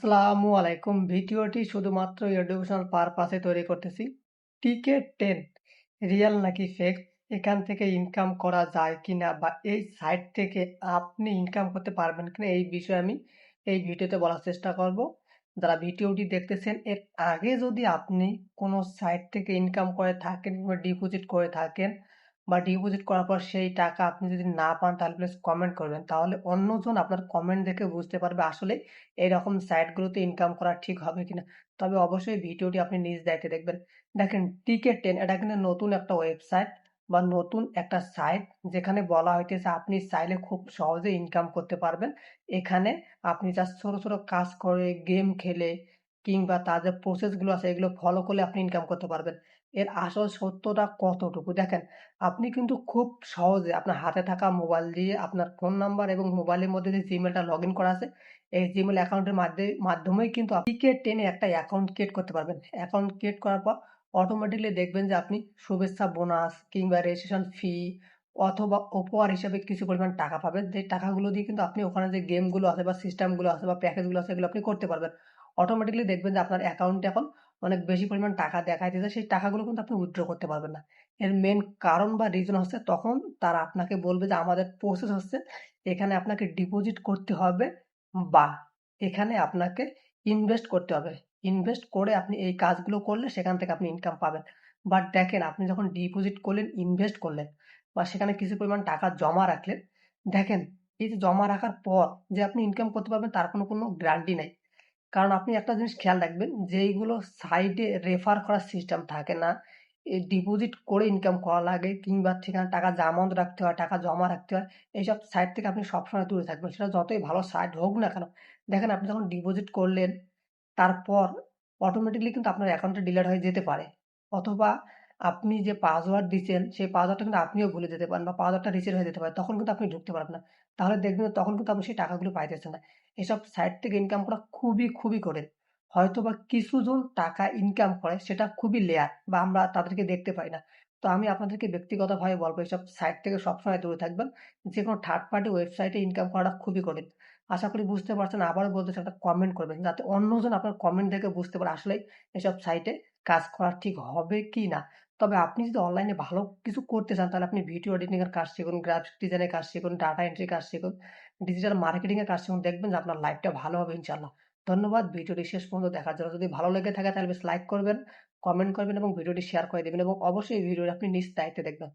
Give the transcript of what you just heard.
আসসালামু আলাইকুম। ভিডিওটি শুধুমাত্র এডুকেশনাল পারপাসে তৈরি করতেছি। টিকেট টেন, রিয়েল নাকি ফেক? এখান থেকে ইনকাম করা যায় কিনা বা এই সাইট থেকে আপনি ইনকাম করতে পারবেন কিনা এই বিষয়ে আমি এই ভিডিওতে বলার চেষ্টা করব। যারা ভিডিওটি দেখতেছেন, এর আগে যদি আপনি কোনো সাইট থেকে ইনকাম করে থাকেন বা ডিপোজিট করে থাকেন বা ডিপোজিট করার পর সেই টাকা আপনি যদি না পান, তাহলে প্লিজ কমেন্ট করবেন। তাহলে অন্যজন আপনার কমেন্ট দেখে বুঝতে পারবে আসলে এইরকম সাইটগুলোতে ইনকাম করা ঠিক হবে কিনা। তবে অবশ্যই ভিডিওটি আপনি নিজ দায়িত্বে দেখবেন। দেখেন টিকেট টেন এটা কিন্তু নতুন একটা ওয়েবসাইট বা নতুন একটা সাইট যেখানে বলা হইতেছে আপনি চাইলে খুব সহজে ইনকাম করতে পারবেন। এখানে আপনি জাস্ট ছোট ছোট কাজ করে গেম খেলে কিংবা তার যে প্রসেসগুলো আছে, এগুলো ফলো করলে আপনি ইনকাম করতে পারবেন। এর আসল সত্যটা কতটুকু? দেখেন, আপনি কিন্তু খুব সহজে আপনার হাতে থাকা মোবাইল দিয়ে আপনার ফোন নাম্বার এবং মোবাইলের মধ্যে যে জিমেলটা লগ ইন করা আছে, এই জিমেল অ্যাকাউন্টের মাধ্যমে, মাধ্যমেই কিন্তু আপনি টিকেট টেনে একটা অ্যাকাউন্ট ক্রিয়েট করতে পারবেন। অ্যাকাউন্ট ক্রিয়েট করার পর অটোমেটিকলি দেখবেন যে আপনি শুভেচ্ছা বোনাস কিংবা রেজিস্ট্রেশন ফি অথবা উপহার হিসাবে কিছু পরিমাণ টাকা পাবেন। যে টাকাগুলো দিয়ে কিন্তু আপনি ওখানে যে গেমগুলো আছে বা সিস্টেমগুলো আছে বা প্যাকেজগুলো আছে, এগুলো আপনি করতে পারবেন। অটোমেটিকলি দেখবেন যে আপনার অ্যাকাউন্টে এখন অনেক বেশি পরিমাণ টাকা দেখাইতেছে সেই টাকাগুলো কিন্তু আপনি উইথড্র করতে পারবেন না। এর মেন কারণ বা রিজন হচ্ছে তখন তারা আপনাকে বলবে যে আমাদের প্রসেস হচ্ছে এখানে আপনাকে ডিপোজিট করতে হবে বা এখানে আপনাকে ইনভেস্ট করতে হবে। ইনভেস্ট করে আপনি এই কাজগুলো করলে সেখান থেকে আপনি ইনকাম পাবেন। বাট দেখেন, আপনি যখন ডিপোজিট করলেন ইনভেস্ট করলেন বা সেখানে কিছু পরিমাণ টাকা জমা রাখলেন, দেখেন এই যে জমা রাখার পর যে আপনি ইনকাম করতে পারবেন, তার কোনো কোনো গ্যারান্টি নেই। কারণ আপনি একটা জিনিস খেয়াল রাখবেন, যেইগুলো সাইডে রেফার করার সিস্টেম থাকে না ডিপোজিট করে ইনকাম করা লাগে কিংবা ঠিকানা টাকা জামানত রাখতে হয়, টাকা জমা রাখতে হয়, এইসব সাইট থেকে আপনি সবসময় দূরে থাকবেন। সেটা যতই ভালো সাইট হোক না কেন, দেখেন আপনি যখন ডিপোজিট করলেন, তারপর অটোমেটিকলি কিন্তু আপনার অ্যাকাউন্টটা ডিলেট হয়ে যেতে পারে। অথবা আপনি যে পাসওয়ার্ড দিচ্ছেন, সেই পাসওয়ার্ডটা কিন্তু আপনিও ভুলে যেতে পারেন বা পাসওয়ার্ডটা রিসেট হয়ে যেতে পারে, তখন কিন্তু আপনি ঢুকতে পারবেন না। তাহলে দেখবেন তখন কিন্তু আপনি সেই টাকাগুলো পাইতেছেন না। এসব সাইট থেকে ইনকাম করা খুবই খুবই কঠিন। হয়তো বা কিছুজন টাকা ইনকাম করে, সেটা খুবই লেয়ার বা আমরা তাদেরকে দেখতে পাই না। তো আমি আপনাদেরকে ব্যক্তিগতভাবে বলব, এসব সাইট থেকে সবসময় দূরে থাকবেন। যে কোনো থার্ড পার্টি ওয়েবসাইটে ইনকাম করাটা খুবই কঠিন। আশা করি বুঝতে পারছেন। আবারও বলতে একটা কমেন্ট করবেন, যাতে অন্যজন আপনার কমেন্ট দেখে বুঝতে পারে আসলে এসব সাইটে কাজ করা ঠিক হবে কি না? তবে আপনি যদি অনলাইনে ভালো কিছু করতে চান, তাহলে আপনি ভিডিও এডিটিংয়ের কাজ শিখুন গ্রাফিক ডিজাইনের কাজ শিখুন ডাটা এন্ট্রি কাজ শিখুন ডিজিটাল মার্কেটিংয়ের কাজ শিখুন, দেখবেন যে আপনার লাইফটা ভালো হবে ইনশাল্লাহ ধন্যবাদ ভিডিওটি শেষ পর্যন্ত দেখার জন্য। যদি ভালো লেগে থাকে, তাহলে লাইক করবেন কমেন্ট করবেন এবং ভিডিওটি শেয়ার করে দেবেন এবং অবশ্যই ভিডিওটি আপনি নিজ দায়িত্বে দেখবেন।